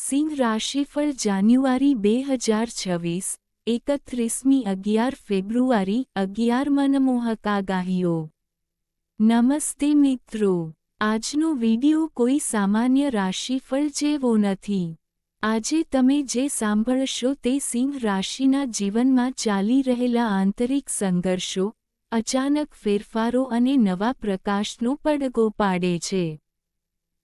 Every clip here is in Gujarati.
સિંહ રાશિફળ જાન્યુઆરી બે હજાર છવ્વીસ, એકત્રીસમી અગિયાર ફેબ્રુઆરી અગિયાર મનમોહક આગાહીઓ નમસ્તે મિત્રો, આજનો વિડિયો કોઈ સામાન્ય રાશિફળ જેવો નથી. આજે તમે જે સાંભળશો તે સિંહ રાશિના જીવનમાં ચાલી રહેલા આંતરિક સંઘર્ષો, અચાનક ફેરફારો અને નવા પ્રકાશનો પડઘો પાડે છે.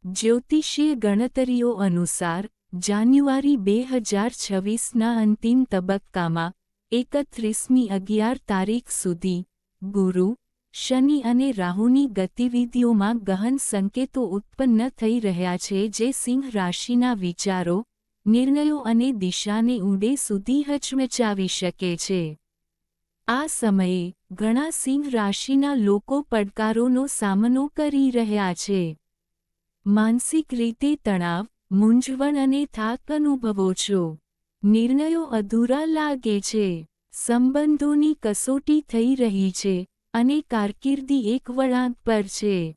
જ્યોતિષીય ગણતરીઓ અનુસાર જાન્યુઆરી બે હજાર છવ્વીસના અંતિમ તબક્કામાં એકત્રીસમી અગિયાર તારીખ સુધી, ગુરુ, શનિ અને રાહુની ગતિવિધિઓમાં ગહન સંકેતો ઉત્પન્ન થઈ રહ્યા છે જે સિંહ રાશિના વિચારો, નિર્ણયો અને દિશાને ઊંડે સુધી હચમચાવી શકે છે. આ સમયે ઘણા સિંહ રાશિના લોકો પડકારોનો સામનો કરી રહ્યા છે. માનસિક રીતે તણાવ મૂંઝવણ અને થાક અનુભવો છો. નિર્ણયો અધૂરા લાગે છે. સંબંધોની કસોટી થઈ રહી છે અને કારકિર્દી એક વળાંક પર છે.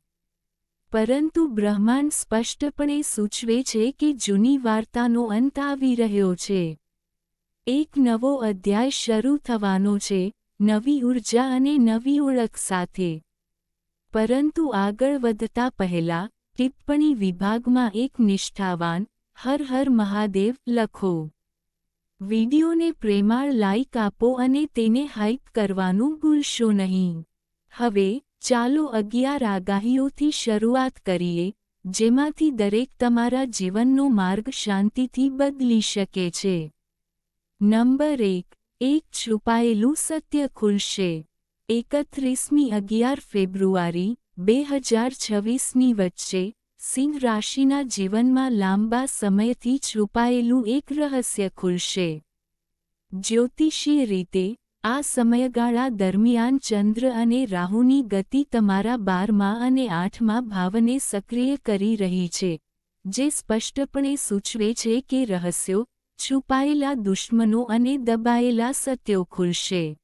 પરંતુ બ્રહ્માંડ સ્પષ્ટપણે સૂચવે છે કે જૂની વાર્તાનો અંત આવી રહ્યો છે. એક નવો અધ્યાય શરૂ થવાનો છે, નવી ઊર્જા અને નવી ઓળખ સાથે. પરંતુ આગળ વધતા પહેલા ટિપ્પણી વિભાગમાં એક નિષ્ઠાવાન, હર હર મહાદેવ, લખો. વિડીયોને પ્રેમાળ લાઇક આપો અને તેને હાઇપ કરવાનું ભૂલશો નહીં. હવે, ચાલો અગિયાર આગાહીઓથી શરૂઆત કરીએ, જેમાંથી દરેક તમારા જીવનનો માર્ગ શાંતિથી બદલી શકે છે. નંબર એક એક છુપાયેલું સત્ય ખુલશે. એકત્રીસમી અગિયાર ફેબ્રુઆરી બે હજાર છવ્વીસની વચ્ચે, સિંહ રાશિના જીવનમાં લાંબા સમયથી છુપાયેલું એક રહસ્ય ખુલશે. જ્યોતિષીય રીતે, આ સમયગાળા દરમિયાન ચંદ્ર અને રાહુની ગતિ તમારા બારમા અને આઠમા ભાવને સક્રિય કરી રહી છે, જે સ્પષ્ટપણે સૂચવે છે કે રહસ્યો, છુપાયેલા દુશ્મનો અને દબાયેલા સત્યો ખુલશે.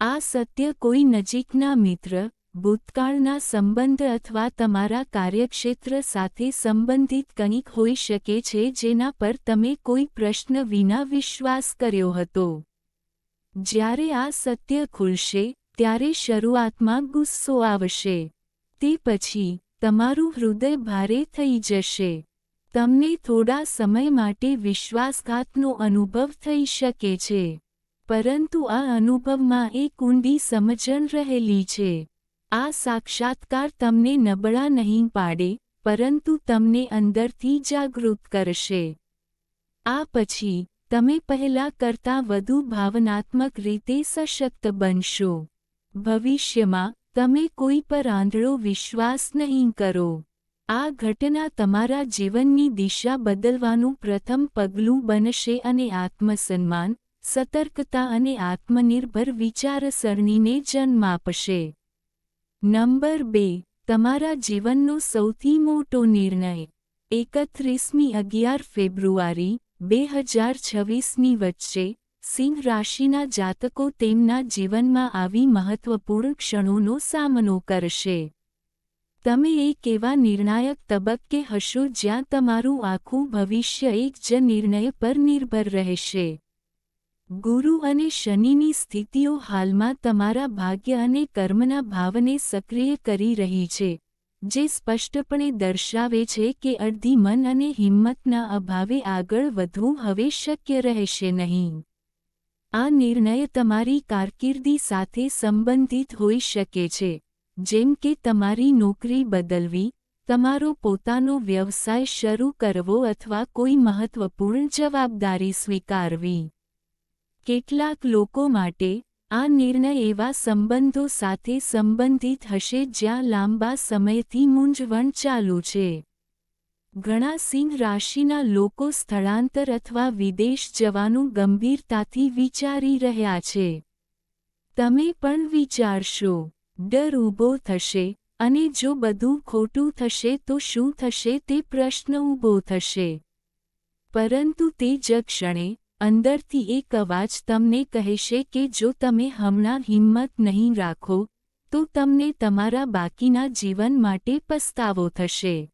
આ સત્ય કોઈ નજીકના મિત્ર ભૂતકાળના સંબંધ અથવા તમારા કાર્યક્ષેત્ર સાથે સંબંધિત કંઈક હોઈ શકે છે જેના પર તમે કોઈ પ્રશ્ન વિના વિશ્વાસ કર્યો હતો. જ્યારે આ સત્ય ખુલશે, ત્યારે શરૂઆતમાં ગુસ્સો આવશે. તે પછી, તમારું હૃદય ભારે થઈ જશે. તમને થોડા સમય માટે વિશ્વાસઘાતનો અનુભવ થઈ શકે છે. પરંતુ આ અનુભવમાં એક ઊંડી સમજણ રહેલી છે. આ સાક્ષાત્કાર તમને નબળા નહીં પાડે, પરંતુ તમને અંદરથી જાગૃત કરશે. આ પછી, તમે પહેલા કરતાં વધુ ભાવનાત્મક રીતે સશક્ત બનશો. ભવિષ્યમાં, તમે કોઈ પર આંધળો વિશ્વાસ નહીં કરો. આ ઘટના તમારા જીવનની દિશા બદલવાનું પ્રથમ પગલું બનશે અને આત્મસન્માન, સતર્કતા અને આત્મનિર્ભર વિચારસરણીને જન્મ આપશે. નંબર બે, તમારા જીવનનો સૌથી મોટો નિર્ણય, એકત્રીસમી અગિયાર ફેબ્રુઆરી બે હજાર છવ્વીસની વચ્ચે, સિંહ રાશિના જાતકો તેમના જીવનમાં આવી મહત્વપૂર્ણ ક્ષણોનો સામનો કરશે. તમે એક એવા નિર્ણાયક તબક્કે હશો જ્યાં તમારું આખું ભવિષ્ય એક જ નિર્ણય પર નિર્ભર રહેશે. ગુરુ અને શનિની સ્થિતિઓ હાલમાં તમારા ભાગ્ય અને કર્મના ભાવને સક્રિય કરી રહી છે, જે સ્પષ્ટપણે દર્શાવે છે કે અડધી મન અને હિંમતના અભાવે આગળ વધવું હવે શક્ય રહેશે નહીં. આ નિર્ણય તમારી કારકિર્દી સાથે સંબંધિત હોઈ શકે છે, જેમ કે તમારી નોકરી બદલવી, તમારો પોતાનો વ્યવસાય શરૂ કરવો અથવા કોઈ મહત્વપૂર્ણ જવાબદારી સ્વીકારવી. કેટલાક લોકો માટે આ નિર્ણય એવા સંબંધો સાથે સંબંધિત હશે જ્યાં લાંબા સમયથી મૂંઝવણ ચાલુ છે. ઘણા સિંહ રાશિના લોકો સ્થળાંતર અથવા વિદેશ જવાનું ગંભીરતાથી વિચારી રહ્યા છે. તમે પણ વિચારશો, ડર ઊભો થશે અને જો બધું ખોટું થશે તો શું થશે? તે પ્રશ્ન ઊભો થશે. પરંતુ તે જ ક્ષણે અંદરથી એક અવાજ તમને કહેશે કે જો તમે હમણાં હિંમત નહીં રાખો, તો તમને તમારા બાકીના જીવન માટે પસ્તાવો થશે.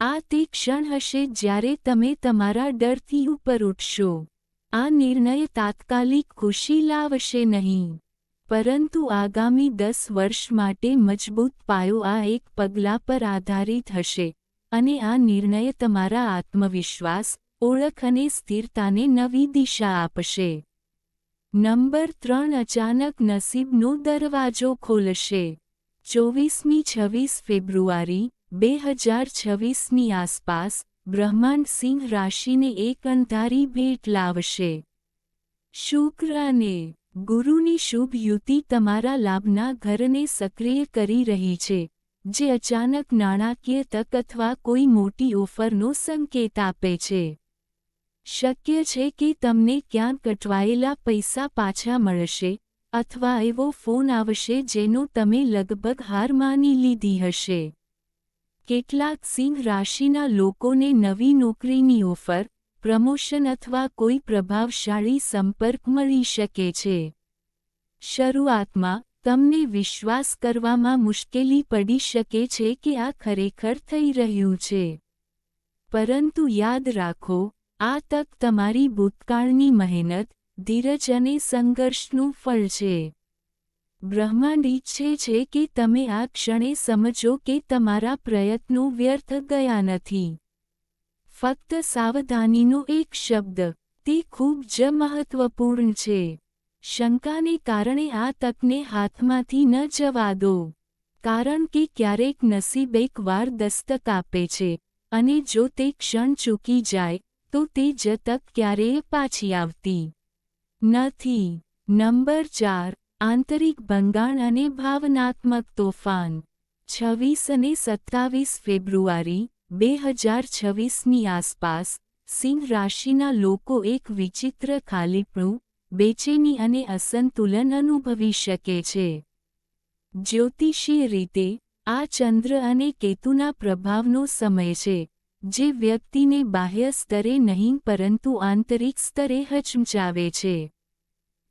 આ તે ક્ષણ હશે જ્યારે તમે તમારા ડરથી ઉપર ઉઠશો. આ નિર્ણય તાત્કાલિક ખુશી લાવશે નહીં. પરંતુ આગામી દસ વર્ષ માટે મજબૂત પાયો આ એક પગલા પર આધારિત હશે અને આ નિર્ણય તમારા આત્મવિશ્વાસ ઓળખ અને સ્થિરતાને નવી દિશા આપશે. નંબર ત્રણ, અચાનક નસીબનો દરવાજો ખોલશે. ચોવીસમી છવ્વીસ ફેબ્રુઆરી બે હજાર છવ્વીસની આસપાસ બ્રહ્માંડ સિંહ રાશિને એક અંધારી ભેટ લાવશે. શુક્ર અને ગુરુની શુભ યુતિ તમારા લાભના ઘરને સક્રિય કરી રહી છે, જે અચાનક નાણાકીય તક અથવા કોઈ મોટી ઓફરનો સંકેત આપે છે. શક્ય છે કે તમને ક્યાં કટવાયેલા પૈસા પાછા મળશે, અથવા એવો ફોન આવશે જેનો તમે લગભગ હાર માની લીધી હશે. કેટલાક સિંહ રાશિના લોકોને નવી નોકરીની ઓફર, પ્રમોશન અથવા કોઈ પ્રભાવશાળી સંપર્ક મળી શકે છે. શરૂઆતમાં, તમને વિશ્વાસ કરવામાં મુશ્કેલી પડી શકે છે કે આ ખરેખર થઈ રહ્યું છે. પરંતુ યાદ રાખો આ તક તમારી ભૂતકાળની મહેનત, ધીરજ અને સંઘર્ષનું ફળ છે. બ્રહ્માંડ ઈચ્છે છે કે તમે આ ક્ષણે સમજો કે તમારા પ્રયત્નો વ્યર્થ ગયા નથી. ફક્ત સાવધાનીનો એક શબ્દ, તે ખૂબ જ મહત્વપૂર્ણ છે. શંકાને કારણે આ તકને હાથમાંથી ન જવા દો. કારણ કે ક્યારેક નસીબ એક વાર દસ્તક આપે છે, અને જો તે ક્ષણ ચૂકી જાય તો તે જ તક ક્યારેય પાછી આવતી નથી. નંબર ચાર, આંતરિક ભંગાણ અને ભાવનાત્મક તોફાન. છવ્વીસ અને સત્તાવીસ ફેબ્રુઆરી બે હજાર છવ્વીસની આસપાસ સિંહ રાશિના લોકો એક વિચિત્ર ખાલીપણું, બેચેની અને અસંતુલન અનુભવી શકે છે. જ્યોતિષીય રીતે આ ચંદ્ર અને કેતુના પ્રભાવનો સમય છે. જે વ્યક્તિને બાહ્ય સ્તરે નહીં પરંતુ આંતરિક સ્તરે હચમચાવે છે.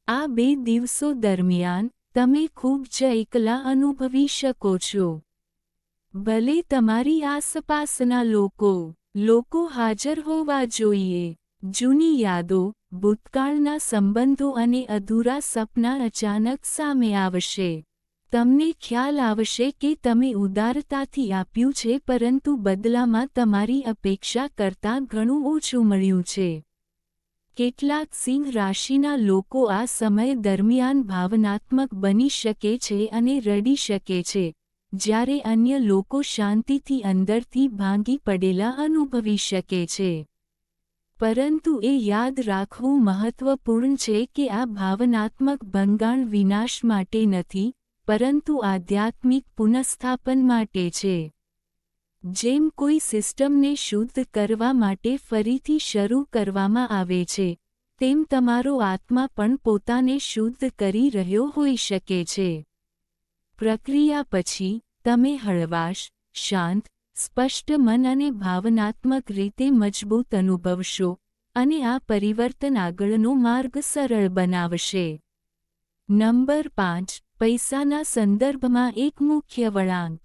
આ બે દિવસો દરમિયાન તમે ખૂબ જ એકલા અનુભવી શકો છો. ભલે તમારી આસપાસના લોકો લોકો હાજર હોવા જોઈએ, જૂની યાદો, ભૂતકાળના સંબંધો અને અધૂરા સપના અચાનક સામે આવશે. તમને ખ્યાલ આવશે કે તમે ઉદારતાથી આપ્યું છે, પરંતુ બદલામાં તમારી અપેક્ષા કરતાં ઘણું ઓછું મળ્યું છે. કેટલાક સિંહ રાશિના લોકો આ સમય દરમિયાન ભાવનાત્મક બની શકે છે અને રડી શકે છે, જ્યારે અન્ય લોકો શાંતિથી અંદરથી ભાંગી પડેલા અનુભવી શકે છે. પરંતુ એ યાદ રાખવું મહત્વપૂર્ણ છે કે આ ભાવનાત્મક ભંગાણ વિનાશ માટે નથી પરંતુ આધ્યાત્મિક પુનઃસ્થાપન માટે છે. જેમ કોઈ સિસ્ટમને શુદ્ધ કરવા માટે ફરીથી શરૂ કરવામાં આવે છે, તેમ તમારો આત્મા પણ પોતાને શુદ્ધ કરી રહ્યો હોઈ શકે છે. પ્રક્રિયા પછી, તમે હળવાશ, શાંત, સ્પષ્ટ મન અને ભાવનાત્મક રીતે મજબૂત અનુભવશો અને આ પરિવર્તન આગળનો માર્ગ સરળ બનાવશે. નંબર પાંચ. પૈસાના સંદર્ભમાં એક મુખ્ય વળાંક.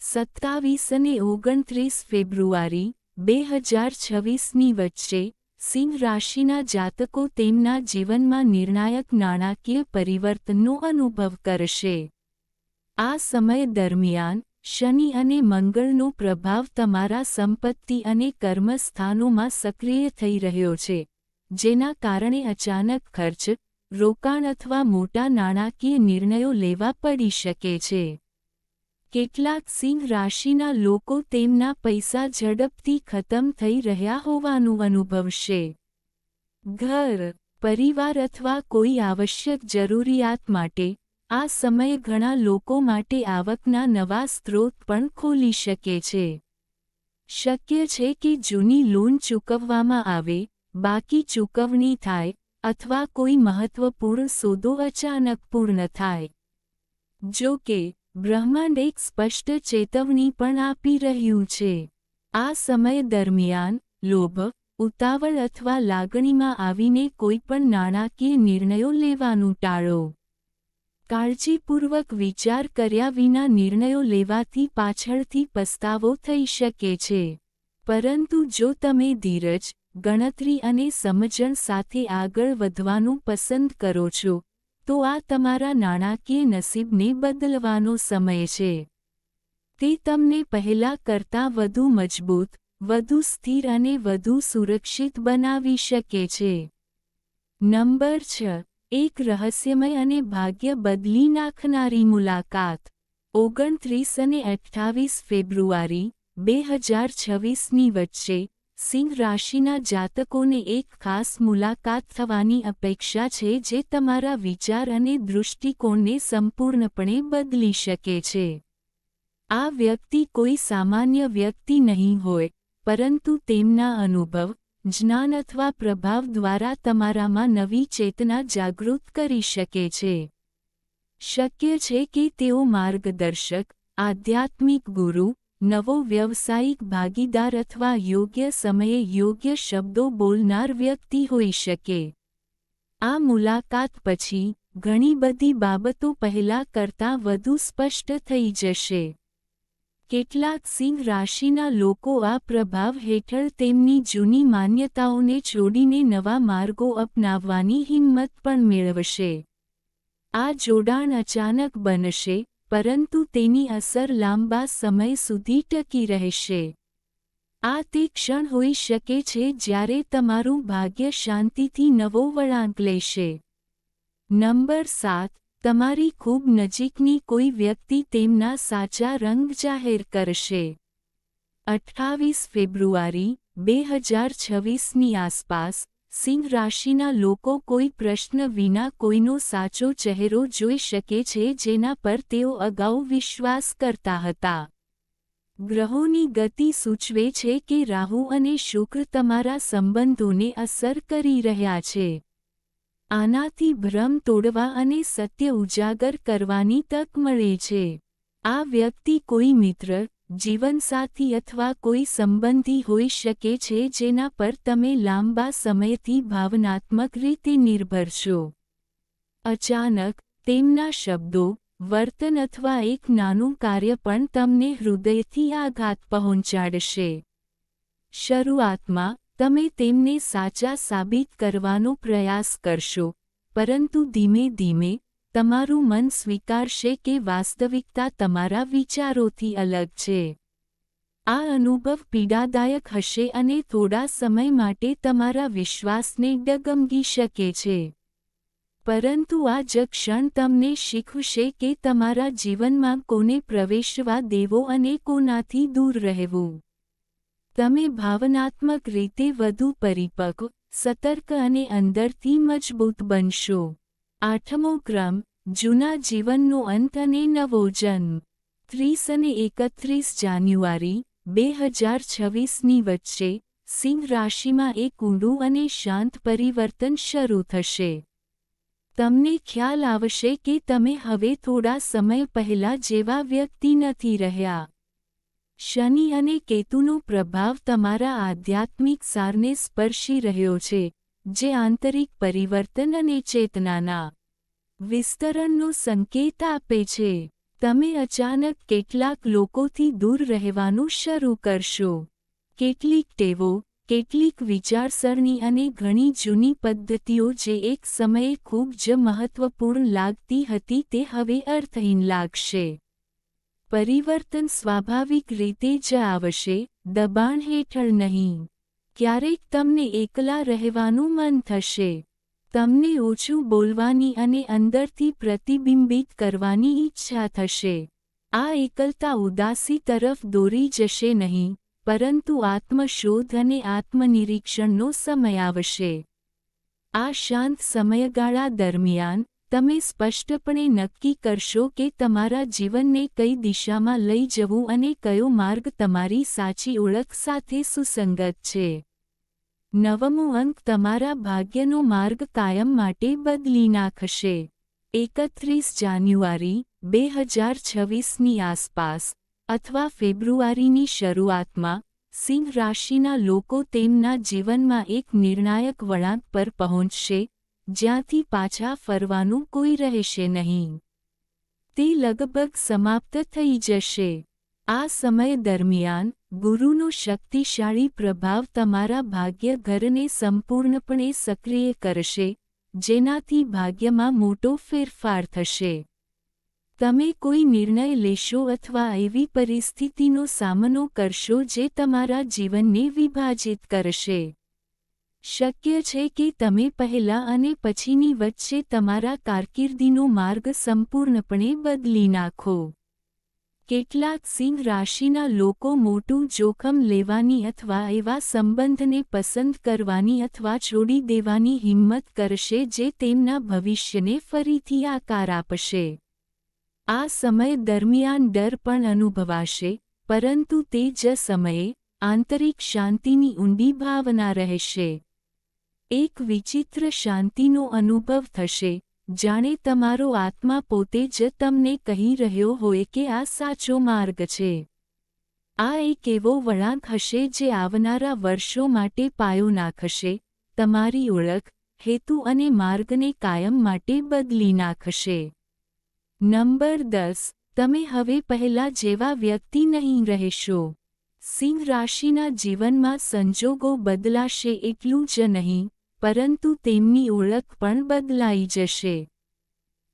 સત્તાવીસ અને ઓગણત્રીસ ફેબ્રુઆરી, બે હજાર છવ્વીસની વચ્ચે, સિંહ રાશિના જાતકો તેમના જીવનમાં નિર્ણાયક નાણાકીય પરિવર્તનનો અનુભવ કરશે. આ સમય દરમિયાન, શનિ અને મંગળનો પ્રભાવ તમારા સંપત્તિ અને કર્મસ્થાનોમાં સક્રિય થઈ રહ્યો છે, જેના કારણે અચાનક ખર્ચ રોકાણ અથવા મોટા નાણાકીય નિર્ણયો લેવા પડી શકે છે. કેટલાક સિંહ રાશિના લોકો તેમના પૈસા ઝડપથી ખતમ થઈ રહ્યા હોવાનું અનુભવશે. ઘર, પરિવાર અથવા કોઈ આવશ્યક જરૂરિયાત માટે, આ સમય ઘણા લોકો માટે આવકના નવા સ્ત્રોત પણ ખોલી શકે છે. શક્ય છે કે જૂની લોન ચૂકવવામાં આવે, બાકી ચૂકવણી થાય અથવા કોઈ મહત્વપૂર્ણ સોદો અચાનક પૂર્ણ થાય. જો કે, બ્રહ્માંડ એક સ્પષ્ટ ચેતવણી પણ આપી રહ્યું છે. આ સમય દરમિયાન, લોભ, ઉતાવળ અથવા લાગણીમાં આવીને કોઈપણ નાણાકીય નિર્ણયો લેવાનું ટાળો. કાળજીપૂર્વક વિચાર કર્યા વિના નિર્ણયો લેવાથી પાછળથી પસ્તાવો થઈ શકે છે. પરંતુ જો તમે ધીરજ ગણતરી અને સમજણ સાથે આગળ વધવાનું પસંદ કરો છો, તો આ તમારા નાણાકીય નસીબને બદલવાનો સમય છે. તે તમને પહેલા કરતાં વધુ મજબૂત, વધુ સ્થિર અને વધુ સુરક્ષિત બનાવી શકે છે. નંબર છ, એક રહસ્યમય અને ભાગ્ય બદલી નાખનારી મુલાકાત. ઓગણત્રીસ અને અઠ્ઠાવીસ ફેબ્રુઆરી, બે હજાર છવ્વીસની વચ્ચે સિંહ રાશિના જાતકોને એક ખાસ મુલાકાત થવાની અપેક્ષા છે જે તમારા વિચાર અને દૃષ્ટિકોણને સંપૂર્ણપણે બદલી શકે છે. આ વ્યક્તિ કોઈ સામાન્ય વ્યક્તિ નહીં હોય, પરંતુ તેમના અનુભવ, જ્ઞાન અથવા પ્રભાવ દ્વારા તમારામાં નવી ચેતના જાગૃત કરી શકે છે. શક્ય છે કે તેઓ માર્ગદર્શક, આધ્યાત્મિક ગુરુ નવો વ્યવસાયિક ભાગીદાર અથવા યોગ્ય સમયે યોગ્ય શબ્દો બોલનાર વ્યક્તિ હોઈ શકે. આ મુલાકાત પછી ઘણી બધી બાબતો પહેલા કરતાં વધુ સ્પષ્ટ થઈ જશે. કેટલાક સિંહ રાશિના લોકો આ પ્રભાવ હેઠળ તેમની જૂની માન્યતાઓને છોડીને નવા માર્ગો અપનાવવાની હિંમત પણ મેળવશે. આ જોડાણ અચાનક બનશે પરંતુ તેની અસર લાંબા સમય સુધી ટકી રહેશે. આ તે ક્ષણ હોઈ શકે છે જ્યારે તમારું ભાગ્ય શાંતિથી નવો વળાંક લેશે. નંબર સાત, તમારી ખૂબ નજીકની કોઈ વ્યક્તિ તેમના સાચા રંગ જાહેર કરશે. અઠ્ઠાવીસ ફેબ્રુઆરી, બે હજાર છવ્વીસની આસપાસ સિંહ રાશિના લોકો કોઈ પ્રશ્ન વિના કોઈનો સાચો ચહેરો જોઈ શકે છે જેના પર તેઓ અગાઉ વિશ્વાસ કરતા હતા. ગ્રહોની ગતિ સૂચવે છે કે રાહુ અને શુક્ર તમારા સંબંધોને અસર કરી રહ્યા છે. આનાથી ભ્રમ તોડવા અને સત્ય ઉજાગર કરવાની તક મળે છે. આ વ્યક્તિ કોઈ મિત્ર જીવનસાથી અથવા કોઈ સંબંધી હોઈ શકે છે જેના પર તમે લાંબા સમયથી ભાવનાત્મક રીતે નિર્ભર છો. અચાનક, તેમના શબ્દો, વર્તન અથવા એક નાનું કાર્ય પણ તમને હૃદયથી આઘાત પહોંચાડશે. શરૂઆતમાં, તમે તેમને સાચા સાબિત કરવાનો પ્રયાસ કરશો, પરંતુ ધીમે ધીમે તમારું મન સ્વીકારશે કે વાસ્તવિકતા તમારા વિચારોથી અલગ છે. આ અનુભવ પીડાદાયક હશે અને થોડા સમય માટે તમારા વિશ્વાસને ડગમગી શકે છે. પરંતુ આ જ ક્ષણ તમને શીખવશે કે તમારા જીવનમાં કોને પ્રવેશવા દેવો અને કોનાથી દૂર રહેવું. તમે ભાવનાત્મક રીતે વધુ પરિપક્વ, સતર્ક અને અંદરથી મજબૂત બનશો. આઠમો ક્રમ, જૂના જીવનનો અંત અને નવો જન્મ. ત્રીસ અને એકત્રીસ જાન્યુઆરી, બે હજાર છવ્વીસની વચ્ચે, સિંહ રાશિમાં એક ઊંડું અને શાંત પરિવર્તન શરૂ થશે. તમને ખ્યાલ આવશે કે તમે હવે થોડા સમય પહેલા જેવા વ્યક્તિ નથી રહ્યા. શનિ અને કેતુનો પ્રભાવ તમારા આધ્યાત્મિક સારને સ્પર્શી રહ્યો છે. જે આંતરિક પરિવર્તન અને ચેતનાના વિસ્તરણનો સંકેત આપે છે. તમે અચાનક કેટલાક લોકોથી દૂર રહેવાનું શરૂ કરશો. કેટલીક ટેવો, કેટલીક વિચારસરણી અને ઘણી જૂની પદ્ધતિઓ જે એક સમયે ખૂબ જ મહત્વપૂર્ણ લાગતી હતી તે હવે અર્થહીન લાગશે. પરિવર્તન સ્વાભાવિક રીતે જ આવશે, દબાણ હેઠળ નહીં. ક્યારેક તમને એકલા રહેવાનું મન થશે. તમને ઓછું બોલવાની અને અંદરથી પ્રતિબિંબિત કરવાની ઈચ્છા થશે. આ એકલતા ઉદાસી તરફ દોરી જશે નહીં, પરંતુ આત્મશોધ અને આત્મનિરીક્ષણનો સમય આવશે. આ શાંત સમયગાળા દરમિયાન, તમે સ્પષ્ટપણે નક્કી કરશો કે તમારા જીવનને કઈ દિશામાં લઈ જવું અને કયો માર્ગ તમારી સાચી ઓળખ સાથે સુસંગત છે. નવમો અંક તમારા ભાગ્યનો માર્ગ કાયમ માટે બદલી નાખશે. એકત્રીસ જાન્યુઆરી બે હજાર છવ્વીસની આસપાસ, અથવા ફેબ્રુઆરીની શરૂઆતમાં, સિંહ રાશિના લોકો તેમના જીવનમાં એક નિર્ણાયક વળાંક પર પહોંચશે, જ્યાંથી પાછા ફરવાનું કોઈ રહેશે નહીં. તે લગભગ સમાપ્ત થઈ જશે. આ સમય દરમિયાન ગુરુનો શક્તિશાળી પ્રભાવ તમારા ભાગ્ય ઘરને સંપૂર્ણપણે સક્રિય કરશે, જેનાથી ભાગ્યમાં મોટો ફેરફાર થશે. તમે કોઈ નિર્ણય લેશો અથવા એવી પરિસ્થિતિનો સામનો કરશો જે તમારા જીવનને વિભાજિત કરશે. શક્ય છે કે તમે પહેલા અને પછીની વચ્ચે તમારા કારકિર્દીનો માર્ગ સંપૂર્ણપણે બદલી નાખો. કેટલાક સિંહ રાશિના લોકો મોટું જોખમ લેવાની અથવા એવા સંબંધને પસંદ કરવાની અથવા છોડી દેવાની હિંમત કરશે જે તેમના ભવિષ્યને ફરીથી આકાર આપશે. આ સમય દરમિયાન ડર પણ અનુભવાશે, પરંતુ તે જ સમયે આંતરિક શાંતિની ઊંડી ભાવના રહેશે. એક વિચિત્ર શાંતિનો અનુભવ થશે જાણે તમારો આત્મા પોતે જ તમને કહી રહ્યો હોય કે આ સાચો માર્ગ છે. આ એક એવો વળાંક હશે જે આવનારા વર્ષો માટે પાયો નાખશે, તમારી ઓળખ, હેતુ અને માર્ગને કાયમ માટે બદલી નાખશે. નંબર દસ, તમે હવે પહેલા જેવા વ્યક્તિ નહીં રહેશો. સિંહ રાશિના જીવનમાં સંજોગો બદલાશે એટલું જ નહીં પરંતુ તેમની ઓળખ પણ બદલાઈ જશે.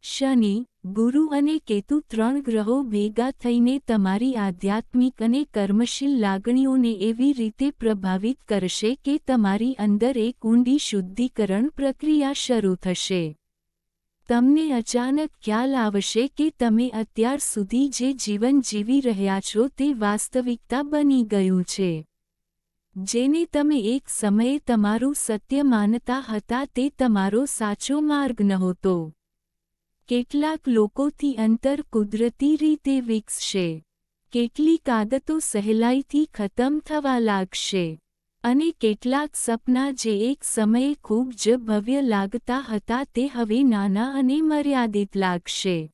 શનિ, ગુરુ અને કેતુ ત્રણ ગ્રહો ભેગા થઈને તમારી આધ્યાત્મિક અને કર્મશીલ લાગણીઓને એવી રીતે પ્રભાવિત કરશે કે તમારી અંદર એક ઊંડી શુદ્ધિકરણ પ્રક્રિયા શરૂ થશે. તમને અચાનક ખ્યાલ આવશે કે તમે અત્યાર સુધી જે જીવન જીવી રહ્યા છો તે વાસ્તવિકતા બની ગયું છે. જેને તમે એક સમયે તમારું સત્ય માનતા હતા તે તમારો સાચો માર્ગ નહોતો. કેટલાક લોકોથી અંતર કુદરતી રીતે વિકસશે. કેટલીક આદતો સહેલાઈથી ખતમ થવા લાગશે. અને કેટલાક સપના જે એક સમયે ખૂબ જ ભવ્ય લાગતા હતા તે હવે નાના અને મર્યાદિત લાગશે.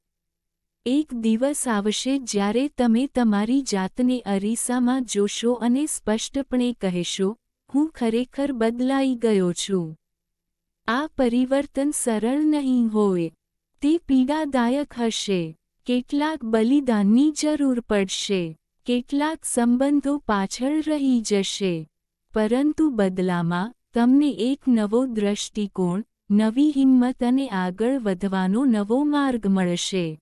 એક દિવસ આવશે જ્યારે તમે તમારી જાતને અરીસામાં જોશો અને સ્પષ્ટપણે કહેશો, હું ખરેખર બદલાઈ ગયો છું. આ પરિવર્તન સરળ નહીં હોય. તે પીડાદાયક હશે. કેટલાક બલિદાનની જરૂર પડશે. કેટલાક સંબંધો પાછળ રહી જશે. પરંતુ બદલામાં, તમને એક નવો દ્રષ્ટિકોણ, નવી હિંમત અને આગળ વધવાનો નવો માર્ગ મળશે.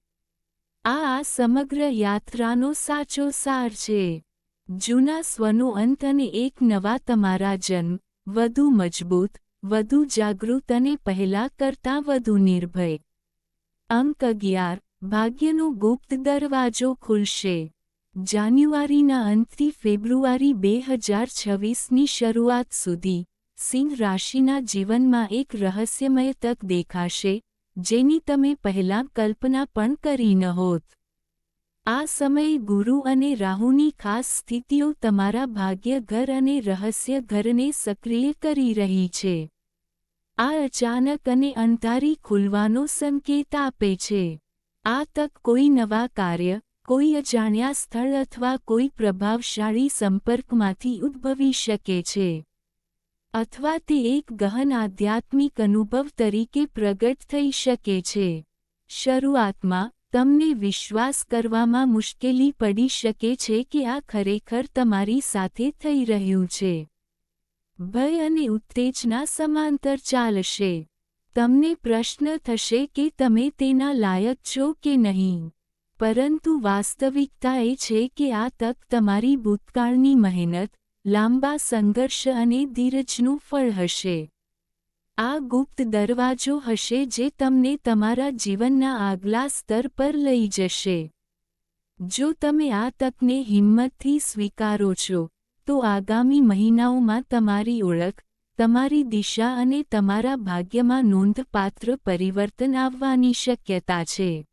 આ સમગ્ર યાત્રાનો સાચો સાર છે. જૂના સ્વનો અંત અને એક નવા તમારા જન્મ, વધુ મજબૂત, વધુ જાગૃત અને પહેલા કરતાં વધુ નિર્ભય. અંક અગિયાર, ભાગ્યનો ગુપ્ત દરવાજો ખુલશે. જાન્યુઆરીના અંતથી ફેબ્રુઆરી બે હજાર છવ્વીસની શરૂઆત સુધી સિંહ રાશિના જીવનમાં એક રહસ્યમય તક દેખાશે જેની તમે પહેલાં કલ્પના પણ કરી નહોત આ સમયે ગુરુ અને રાહુની ખાસ સ્થિતિઓ તમારા ભાગ્ય ઘર અને રહસ્ય ઘરને સક્રિય કરી રહી છે. આ અચાનક અને અંધારી ખુલવાનો સંકેત આપે છે. આ તક કોઈ નવા કાર્ય, કોઈ અજાણ્યા સ્થળ અથવા કોઈ પ્રભાવશાળી સંપર્કમાંથી ઉદ્ભવી શકે છે. અથવા તે એક ગહન આધ્યાત્મિક અનુભવ તરીકે પ્રગટ થઈ શકે છે. શરૂઆતમાં, તમને વિશ્વાસ કરવામાં મુશ્કેલી પડી શકે છે કે આ ખરેખર તમારી સાથે થઈ રહ્યું છે. ભય અને ઉત્તેજના સમાંતર ચાલશે. તમને પ્રશ્ન થશે કે તમે તેના લાયક છો કે નહીં. પરંતુ વાસ્તવિકતા એ છે કે આ તક તમારી ભૂતકાળની મહેનત લાંબા સંઘર્ષ અને ધીરજનું ફળ હશે. આ ગુપ્ત દરવાજો હશે જે તમને તમારા જીવનના આગલા સ્તર પર લઈ જશે. જો તમે આ તકને હિંમતથી સ્વીકારો છો, તો આગામી મહિનાઓમાં તમારી ઓળખ, તમારી દિશા અને તમારા ભાગ્યમાં નોંધપાત્ર પરિવર્તન આવવાની શક્યતા છે.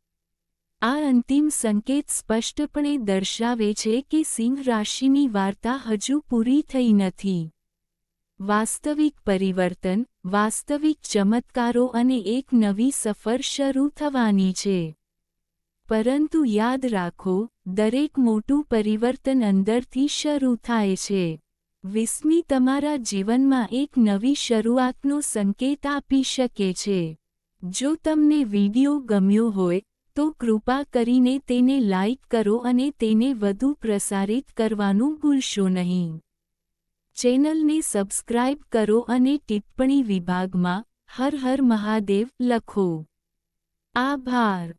આ અંતિમ સંકેત સ્પષ્ટપણે દર્શાવે છે કે સિંહ રાશિની વાર્તા હજુ પૂરી થઈ નથી. વાસ્તવિક પરિવર્તન, વાસ્તવિક ચમત્કારો અને એક નવી સફર શરૂ થવાની છે. પરંતુ યાદ રાખો, દરેક મોટું પરિવર્તન અંદરથી શરૂ થાય છે. વિસ્મી તમારા જીવનમાં એક નવી શરૂઆતનો સંકેત આપી શકે છે. જો તમને વિડિયો ગમ્યો હોય તો કૃપા કરીને તેને લાઇક કરો અને તેને વધુ પ્રસારિત કરવાનું ભૂલશો નહીં. ચેનલને સબસ્ક્રાઇબ કરો અને ટિપ્પણી વિભાગમાં હર હર મહાદેવ લખો. આભાર.